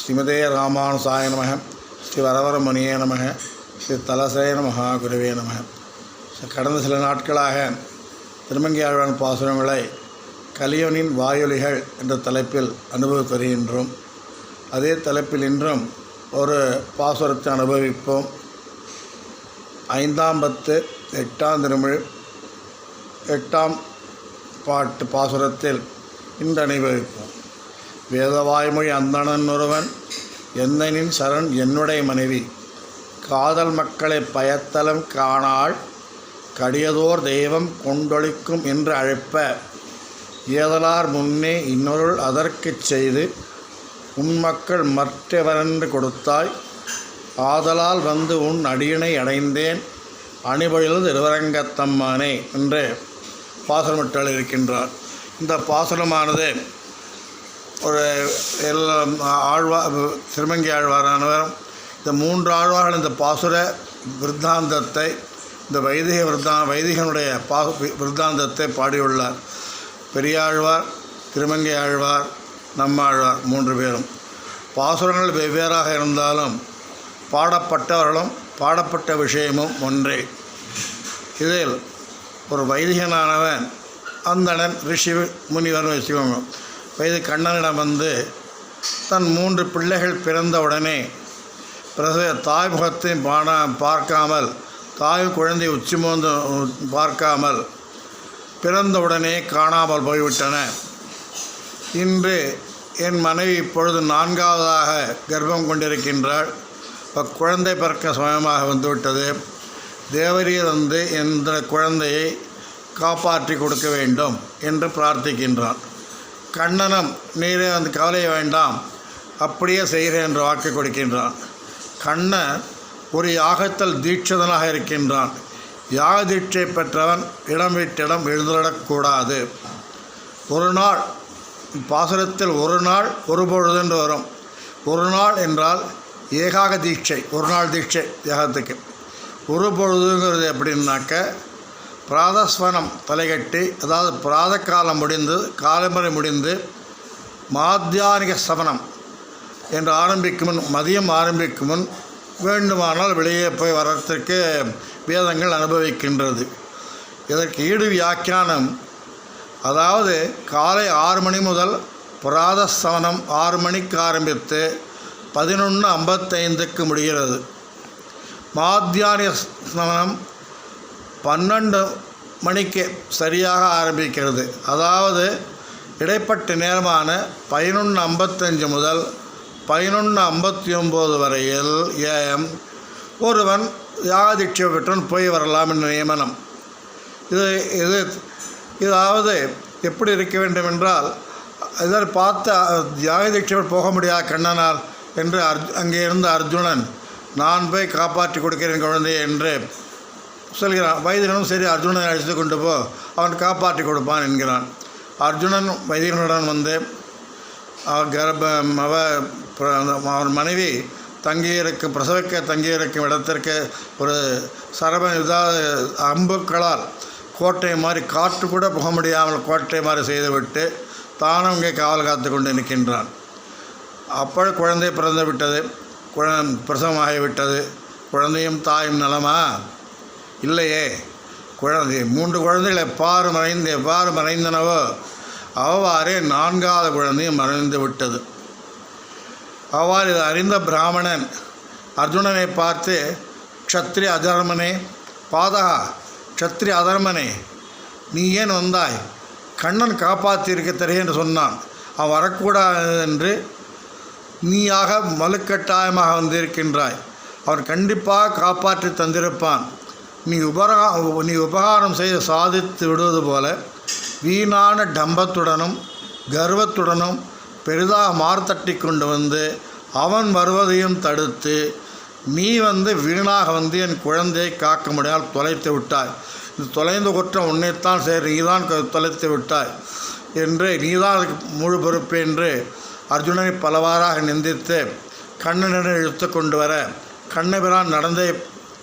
ஸ்ரீமதே ராமானுசாய நமக ஸ்ரீ வரவரமணியே நமக ஸ்ரீ தலசேன மகாகுருவே நமக. கடந்த சில நாட்களாக திருமங்கியாழ்வான் பாசுரங்களை கலியனின் வாயொலிகள் என்ற தலைப்பில் அனுபவித்து வருகின்றோம் அதே தலைப்பில் இன்றும் ஒரு பாசுரத்தை அனுபவிப்போம். ஐந்தாம் பத்து எட்டாம் திருமிழ் எட்டாம் பாட்டு பாசுரத்தில் இன்று அனுபவிப்போம். வேதவாய்மொழி அந்தணன் ஒருவன் எந்தனின் சரண் என்னுடைய மனைவி. காதல் மக்களை பயத்தலம் காணாள் கடியதோர் தெய்வம் கொண்டொழிக்கும் என்று அழைப்ப. ஏதலார் முன்னே இன்னொருள் அதற்குச் செய்து உன் மக்கள் மற்றவரென்று கொடுத்தாய்? ஆதலால் வந்து உன் அடியினை அடைந்தேன் அணிபொழில் திருவரங்கத்தம்மானே என்று பாசனமிட்டால் இருக்கின்றார். இந்த பாசனமானது ஒரு எல்லாம் ஆழ்வா திருமங்கி ஆழ்வாரானவர் இந்த மூன்று ஆழ்வார்கள் இந்த பாசுர விருத்தாந்தத்தை இந்த வைதிக விருத்தா வைதிகனுடைய பா விருத்தாந்தத்தை பாடியுள்ளார். பெரியாழ்வார் திருமங்கை ஆழ்வார் நம்மாழ்வார் மூன்று பேரும். பாசுரங்கள் வெவ்வேறாக இருந்தாலும் பாடப்பட்டவர்களும் பாடப்பட்ட விஷயமும் ஒன்றே. இதில் ஒரு வைதிகனானவன் அந்தணன் ரிஷி முனிவர் வச்சுக்கோங்க. வயது கண்ணனிடம் வந்து தன் மூன்று பிள்ளைகள் பிறந்த உடனே பிரசவ தாய் முகத்தை பாடா பார்க்காமல் தாய் குழந்தை உச்சி மோந்து பார்க்காமல் பிறந்தவுடனே காணாமல் போய்விட்டன. இன்று என் மனைவி இப்பொழுது நான்காவதாக கர்ப்பம் கொண்டிருக்கின்றாள். குழந்தை பிறக்க சமயமாக வந்துவிட்டது. தேவரீர் வந்து இந்த குழந்தையை காப்பாற்றி கொடுக்க வேண்டும் என்று பிரார்த்திக்கின்றான். கண்ணனும் நீரே வந்து கவலை வேண்டாம். அப்படியே செய்கிறேன் என்று வாக்கு கொடுக்கின்றான். கண்ணன் ஒரு யாகத்தில் தீட்சிதனாக இருக்கின்றான். யாக தீட்சை பெற்றவன் இடம் விட்டிடம் எழுந்துடக்கூடாது ஒரு நாள் பாசுரத்தில் ஒரு நாள் ஒரு பொழுதுன்று வரும். ஒரு நாள் என்றால் ஏகாக தீட்சை ஒரு நாள் தீட்சை யாகத்துக்கு. ஒரு பொழுதுங்கிறது எப்படின்னாக்க பிராதஸ்வனம் தலைகட்டி அதாவது பிராத காலம் முடிந்து காலமுறை முடிந்து மாத்தியானிக சவனம் என்று ஆரம்பிக்கும் முன் மதியம் ஆரம்பிக்கும் முன் வேண்டுமானால் வெளியே போய் வர்றதுக்கு வேதங்கள் அனுபவிக்கின்றது. இதற்கு ஈடு வியாக்கியானம் அதாவது காலை ஆறு மணி முதல் புராத சவனம் ஆறு மணிக்கு ஆரம்பித்து பதினொன்று ஐம்பத்தைந்துக்கு முடிகிறது. மாத்தியானிய ஸ்நானம் பன்னெண்டு மணிக்கு சரியாக ஆரம்பிக்கிறது. அதாவது இடைப்பட்ட நேரமான பதினொன்று ஐம்பத்தஞ்சு முதல் பதினொன்று ஐம்பத்தி ஒம்பது வரையில் ஏஎம் ஒருவன் யாதிட்சிய பெற்றவன் போய் வரலாம் என்ற நியமனம். இது இது இதாவது எப்படி இருக்க வேண்டும் என்றால் இதில் பார்த்து யாகதீட்சை போக முடியாத கண்ணனால் என்று அர்ஜு அங்கே இருந்த அர்ஜுனன் நான் போய் காப்பாற்றி கொடுக்கிறேன் குழந்தையை என்று சொல்கிறான் வைத்தியனும் சரி அர்ஜுனனை அழைத்து கொண்டு போ அவன் காப்பாற்றி கொடுப்பான் என்கிறான். அர்ஜுனன் வைத்தியனுடன் வந்து கர்ப்ப அவ அவன் மனைவி தங்கியிருக்கும் பிரசவிக்க தங்கியிருக்கும் இடத்திற்கு ஒரு சரப இதாவது அம்புக்களால் கோட்டை மாதிரி காற்று கூட புக முடியாமல் கோட்டை மாதிரி செய்துவிட்டு தானும் இங்கே காவல் காத்து கொண்டு நிற்கின்றான். அப்போ குழந்தை பிறந்து விட்டது குழ பிரசவமாகிவிட்டது. குழந்தையும் தாயும் நலமா? இல்லையே. குழந்தை மூன்று குழந்தைகள் எவ்வாறு மறைந்து எவ்வாறு மறைந்தனவோ அவ்வாறே நான்காவது குழந்தையும் மறைந்து விட்டது. அவ்வாறு இது அறிந்த பிராமணன் அர்ஜுனனை பார்த்து க்ஷத்ரி அதர்மனே பாதகா க்ஷத்ரி அதர்மனே நீ ஏன் வந்தாய்? கண்ணன் காப்பாற்றியிருக்க தெரிய என்று சொன்னான். அவன் வரக்கூடாது என்று நீயாக மலுக்கட்டாயமாக வந்திருக்கின்றாய். அவன் கண்டிப்பாக காப்பாற்றி தந்திருப்பான். நீ உபரா நீ உபகாரம் செய்து சாதித்து விடுவது போல வீணான டம்பத்துடனும் கர்வத்துடனும் பெரிதாக மார்த்தட்டி கொண்டு வந்து அவன் வருவதையும் தடுத்து நீ வந்து வீணாக வந்து என் குழந்தையை காக்க முடியால் தொலைத்து விட்டாய். இந்த தொலைந்த குற்றம் உன்னைத்தான் சரி நீதான் தொலைத்து விட்டாய் என்று நீதான் அதுக்கு முழு பொறுப்பு என்று அர்ஜுனனை பலவாறாக நிந்தித்து கண்ணனிடம் இழுத்து கொண்டு வர கண்ணபிரான் நடந்தே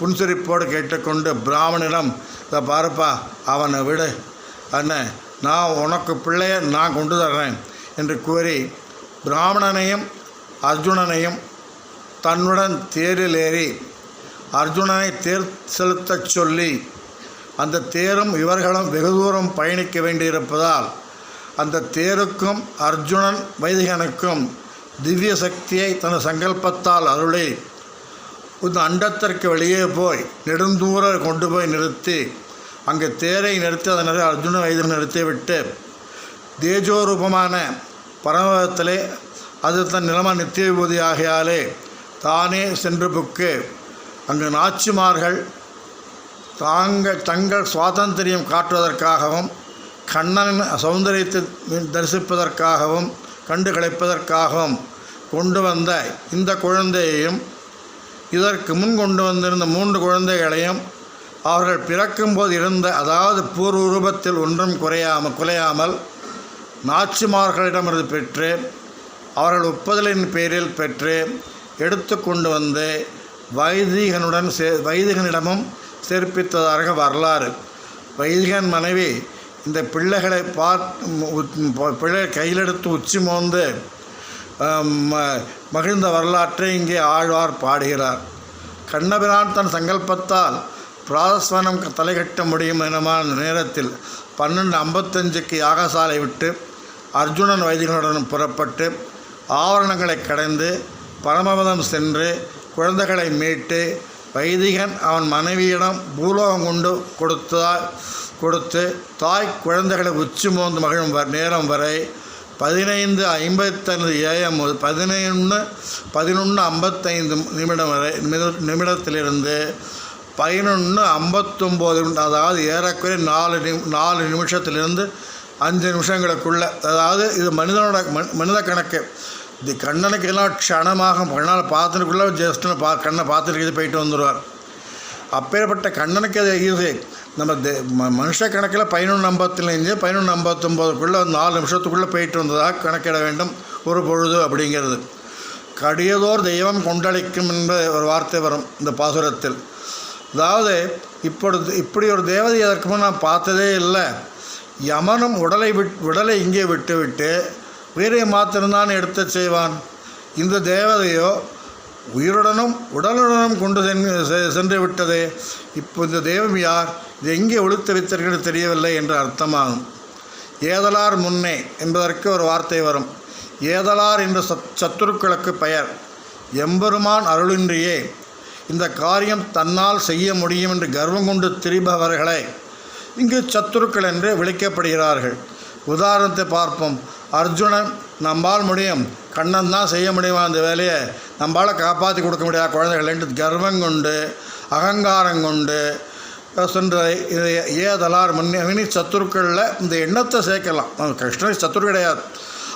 புன்சிரிப்போடு கேட்டுக்கொண்டு பிராமணிடம் இதை பாருப்பா அவனை விடு. அண்ணன் நான் உனக்கு பிள்ளைய நான் கொண்டு தர்றேன் என்று கூறி பிராமணனையும் அர்ஜுனனையும் தன்னுடன் தேரில் ஏறி அர்ஜுனனை தேர் செலுத்தச் சொல்லி அந்த தேரும் இவர்களும் வெகு தூரம் பயணிக்க வேண்டியிருப்பதால் அந்த தேருக்கும் அர்ஜுனன் வைதிகனுக்கும் திவ்ய சக்தியை தன் சங்கல்பத்தால் அருளி இந்த அண்டத்திற்கு வெளியே போய் நெடுந்தூர கொண்டு போய் நிறுத்தி அங்கே தேரை நிறுத்தி அதனால் அர்ஜுன வைதிகன் நிறுத்திவிட்டு தேஜோரூபமான பரமத்திலே அது தன் நிலம நித்திய விபூதி ஆகையாலே தானே சென்று புக்கு. அங்கு நாச்சிமார்கள் தாங்கள் தங்கள் சுவாதந்திரியம் காட்டுவதற்காகவும் கண்ணனின் சௌந்தரியத்தை தரிசிப்பதற்காகவும் கண்டு கழிப்பதற்காகவும் கொண்டு வந்த இந்த குழந்தையையும் இதற்கு முன் கொண்டு வந்திருந்த மூன்று குழந்தைகளையும் அவர்கள் பிறக்கும்போது இருந்த அதாவது பூர்வ ரூபத்தில் ஒன்றும் குறையாமல் குலையாமல் நாச்சிமார்களிடமிருந்து பெற்று அவர்கள் ஒப்புதலின் பேரில் பெற்று எடுத்து கொண்டு வந்து வைதிகனுடன் சே வைதிகனிடமும் சேர்ப்பித்ததாக வரலாறு. வைதிகன் மனைவி இந்த பிள்ளைகளை பார்த்து பிள்ளை கையிலெடுத்து உச்சி மோந்து மகிழ்ந்த வரலாற்றை இங்கே ஆழ்வார் பாடுகிறார். கண்ணபிரான் தன் சங்கல்பத்தால் பிராதஸ்வனம் தலைகட்ட முடியும் எனமான நேரத்தில் பன்னெண்டு ஐம்பத்தஞ்சுக்கு யாகசாலை விட்டு அர்ஜுனன் வைதிகளுடன் புறப்பட்டு ஆவரணங்களை கடந்து பரமபதம் சென்று குழந்தைகளை மீட்டு வைதிகன் அவன் மனைவியிடம் பூலோகம் கொண்டு கொடுத்தா கொடுத்து தாய் குழந்தைகளை உச்சி மோந்து மகிழும் நேரம் வரை பதினைந்து ஐம்பத்தைந்து ஏஎம் முதல் பதினொன்று பதினொன்று ஐம்பத்தைந்து நிமிடம் வரை நிமிடத்திலிருந்து பதினொன்று ஐம்பத்தொம்போது அதாவது ஏறக்குறைய நாலு நிமி நாலு நிமிஷத்திலிருந்து அஞ்சு நிமிஷங்களுக்குள்ள அதாவது இது மனிதனோட மனித கணக்கு. இது கண்ணனுக்கு எல்லாம் க்ஷணமாக கண்ணால் பார்த்துட்டுக்குள்ளே ஜஸ்ட்டு பா கண்ணை பார்த்துட்டு போயிட்டு வந்துடுவார் அப்பேற்பட்ட கண்ணனுக்கு அது ஈஸி நம்ம தே ம மனுஷ கணக்கில் பதினொன்று ஐம்பத்துலேருந்து பதினொன்று ஐம்பத்தொம்போதுக்குள்ளே நாலு நிமிஷத்துக்குள்ளே போயிட்டு வந்ததாக கணக்கிட வேண்டும் ஒரு பொழுது அப்படிங்கிறது. கடியதோர் தெய்வம் கொண்டளிக்கும் என்ற ஒரு வார்த்தை வரும் இந்த பாசுரத்தில். அதாவது இப்பொழுது இப்படி ஒரு தேவதை அதற்கு முன் நான் பார்த்ததே இல்லை. யமனும் உடலை விட் உடலை இங்கே விட்டுவிட்டு உயிரை மாத்திரம்தான் எடுத்து செய்வான். இந்த தேவதையோ உயிருடனும் உடலுடனும் கொண்டு சென்று செ- சென்று விட்டதே. இப்போ இந்த தெய்வம் யார்? இது எங்கே ஒழுத்து வைத்தீர்கள் தெரியவில்லை என்று அர்த்தமாகும். ஏதலார் முன்னே என்பதற்கு ஒரு வார்த்தை வரும். ஏதலார் என்ற சத் சத்துருக்களுக்கு பெயர். எம்பெருமான் அருளின்றியே இந்த காரியம் தன்னால் செய்ய முடியும் என்று கர்வம் கொண்டு திரிபவர்களை இங்கு சத்துருக்கள் என்று விളിக்கப்படுகிறார்கள் உதாரணத்தை பார்ப்போம். அர்ஜுனன் நம்பால் முடியும். கண்ணன் தான் செய்ய முடியுமா அந்த வேலையை? நம்மளால் காப்பாற்றி கொடுக்க முடியாத. குழந்தைகள் என்று கர்வம் கொண்டு அகங்காரம் கொண்டு சென்ற ஏதலார் மன்னி சத்துருக்களில் இந்த எண்ணத்தை சேர்க்கலாம். அவன் கிருஷ்ணன் சத்துரு கிடையாது.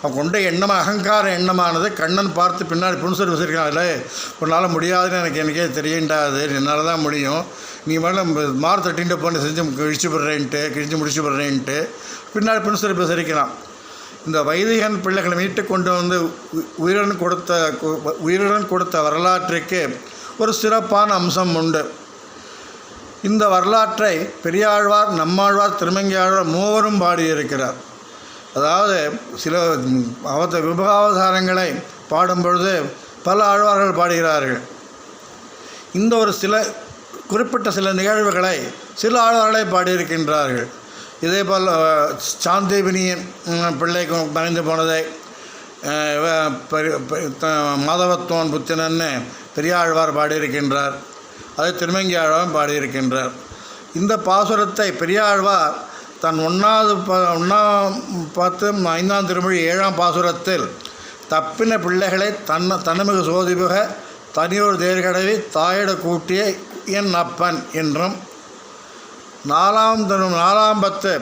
அவன் கொண்ட எண்ணம் அகங்கார எண்ணமானது கண்ணன் பார்த்து பின்னாடி புன்சர் வச்சிருக்காங்களே உன்னால் முடியாதுன்னு எனக்கு எனக்கே தெரியண்டாது என்னால் தான் முடியும். நீ மேலே மார் தட்டின்ட்டு போன செஞ்சு கிழிச்சு விடுறேன்ட்டு கிழிச்சு முடிச்சு விடுறேன்ட்டு பின்னாடி புன்சர் விசாரிக்கலாம் இந்த வைதிகன் பிள்ளைகளை மீட்டு கொண்டு வந்து உ- உயிரன் கொடுத்த கு- உயிருடன் கொடுத்த வரலாற்றுக்கு ஒரு சிறப்பான அம்சம் உண்டு. இந்த வரலாற்றை பெரியாழ்வார் நம்மாழ்வார் திருமங்கியாழ்வார் மூவரும் பாடியிருக்கிறார். அதாவது சில அவத விபகாவதாரங்களை பாடும்பொழுது பல ஆழ்வார்கள் பாடுகிறார்கள். இந்த ஒரு சில குறிப்பிட்ட சில நிகழ்வுகளை சில ஆழ்வார்களை பாடியிருக்கின்றார்கள். இதே போல் சாந்திபினியின் பிள்ளைக்கு மறைந்து போனதை மாதவத்தோன் புத்தினன்னு பெரியாழ்வார் பாடியிருக்கின்றார். அதை திருமங்கி பாடியிருக்கின்றார். இந்த பாசுரத்தை பெரியாழ்வார் தன் ஒன்றாவது ப ஒன்றாம் பத்து ஐந்தாம் திருமொழி ஏழாம் பாசுரத்தில் தப்பின பிள்ளைகளை தன்ன தன்னமிகு சோதிபுக தனியொரு தேர்கடவி தாயிட கூட்டிய என் அப்பன் என்றும் நாலாம் திரு நாலாம் பத்து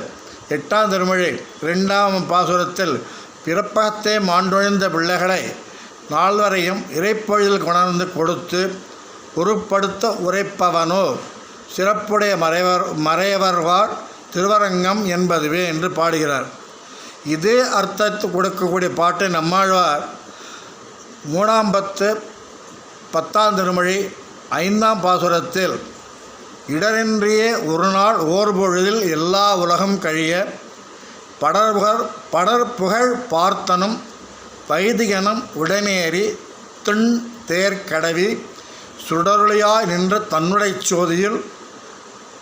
எட்டாம் திருமொழி ரெண்டாம் பாசுரத்தில் பிறப்பகத்தே மாண்டொழிந்த பிள்ளைகளை நால்வரையும் இறைப்பொழுதில் கொணர்ந்து கொடுத்து உருப்படுத்த உரைப்பவனோ சிறப்புடைய மறைவர் மறையவர்வார் திருவரங்கம் என்பதுவே என்று பாடுகிறார். இதே அர்த்தத்தை கொடுக்கக்கூடிய பாட்டை நம்மாழ்வார் மூணாம் பத்து பத்தாம் திருமொழி ஐந்தாம் பாசுரத்தில் இடரின்றியே ஒரு நாள் ஓர் பொழுதில் எல்லா உலகம் கழிய படர்புகழ் படர்புகழ் பார்த்தனும் வைதிகனும் உடனேறி துண் தேர் கடவி சுடருளியாய் நின்ற தன்னுடைய சோதியில்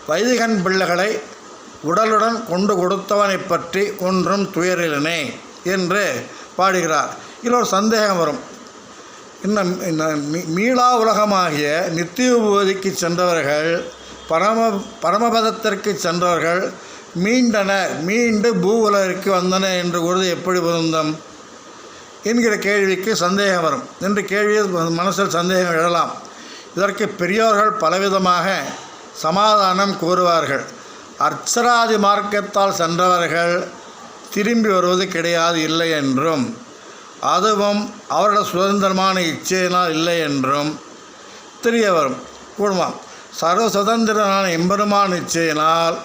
வைதிகன் பிள்ளைகளை உடலுடன் கொண்டு கொடுத்தவனைப் பற்றி ஒன்றும் துயரிலனே என்று பாடுகிறார். இதில் ஒரு சந்தேகம் வரும். இன்னும் இந்த மீ- மீளா உலகமாகிய நித்திய உபதிக்கு சென்றவர்கள் பரம பரமபதத்திற்கு சென்றவர்கள் மீண்டனர் மீண்டு பூ உலகிற்கு வந்தனர் என்று கூறுவது எப்படி பொருந்தும்? என்கிற கேள்விக்கு சந்தேகம் வரும். என்று கேள்வியில் மனசில் சந்தேகம் எழலாம். இதற்கு பெரியோர்கள் பலவிதமாக சமாதானம் கூறுவார்கள். அர்ச்சராதி மார்க்கத்தால் சென்றவர்கள் திரும்பி வருவது கிடையாது இல்லை என்றும். அதுவும் அவரோட சுதந்திரமான இச்சையினால் இல்லை என்றும் தெரிய வரும் கூடுமாம் சர்வ சுதந்திரனான எம்பெருமான் இச்சையினால்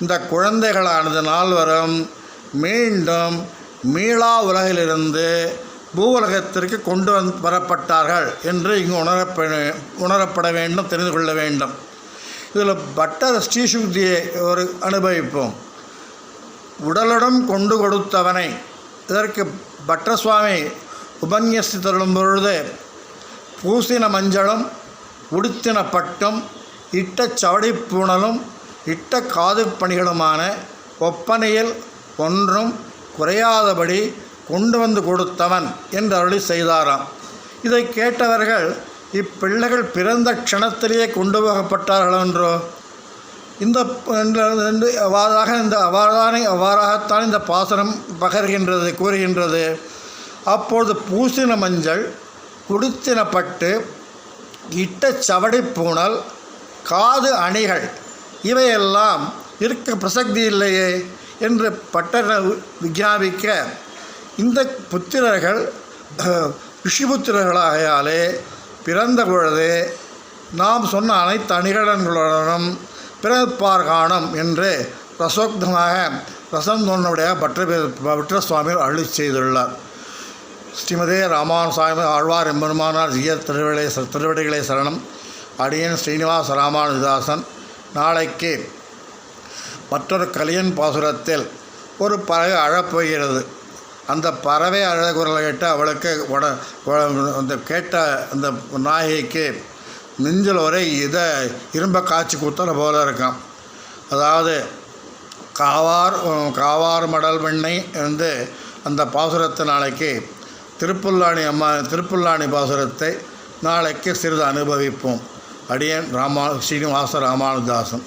இந்த குழந்தைகளானது நால்வரும் மீண்டும் மீளா உலகிலிருந்து பூவுலகத்திற்கு கொண்டு வந்து வரப்பட்டார்கள் என்று இங்கு உணரப்பட உணரப்பட வேண்டும் தெரிந்து கொள்ள வேண்டும். இதில் பட்டர் ஸ்ரீசுக்தியை ஒரு அனுபவிப்போம். உடலுடன் கொண்டு கொடுத்தவனை இதற்கு பட்டசுவாமி சுவாமி உபன்யசி தருளும் பொழுது பூசின மஞ்சளும் உடுத்தின பட்டும் இட்ட சவடி பூணலும் இட்ட காது பணிகளுமான ஒப்பனையில் ஒன்றும் குறையாதபடி கொண்டு வந்து கொடுத்தவன் என்று அருளி செய்தாராம். இதை கேட்டவர்கள் இப்பிள்ளைகள் பிறந்த க்ஷணத்திலேயே கொண்டு போகப்பட்டார்கள் என்றோ? இந்த அவ்வாறாக இந்த அவ்வாறான அவ்வாறாகத்தான் இந்த பாசனம் பகர்கின்றது கூறுகின்றது. அப்பொழுது பூசின மஞ்சள் குடித்தின பட்டு இட்ட சவடி பூணல் காது அணிகள் இவையெல்லாம் இருக்க பிரசக்தி இல்லையே? என்று பட்டர் விஞ்ஞாபிக்க இந்த புத்திரர்கள் ரிஷிபுத்திரர்களாகையாலே பிறந்த பொழுது நாம் சொன்ன அனைத்து அணிகலன்களுடனும் பிறப்பார் காணும் என்று ரசோக்தமாக ரசந்தோன்னுடைய பற்ற பற்ற சுவாமிகள் அழி செய்துள்ளார். ஸ்ரீமதே ராமானுசாமி ஆழ்வார் எம்பெருமானார் ஜிய திருவிழை திருவடிகளை சரணம். அடியன் ஸ்ரீனிவாச ராமானுதாசன் நாளைக்கு மற்றொரு கலியன் பாசுரத்தில் ஒரு பறவை அழப்போகிறது. அந்த பறவை அழகுரலை கேட்டு அவளுக்கு உட அந்த கேட்ட அந்த நாயகிக்கு நெஞ்சில் வரை இதை இரும்ப காய்ச்சி குத்துற போல இருக்கான் அதாவது காவார் காவார் மடல் வெண்ணை வந்து அந்த பாசுரத்தை நாளைக்கு திருப்புல்லாணி அம்மா திருப்புல்லாணி பாசுரத்தை நாளைக்கு சிறிது அனுபவிப்போம். அடியன் ராமா ஸ்ரீனிவாச ராமானுதாசன்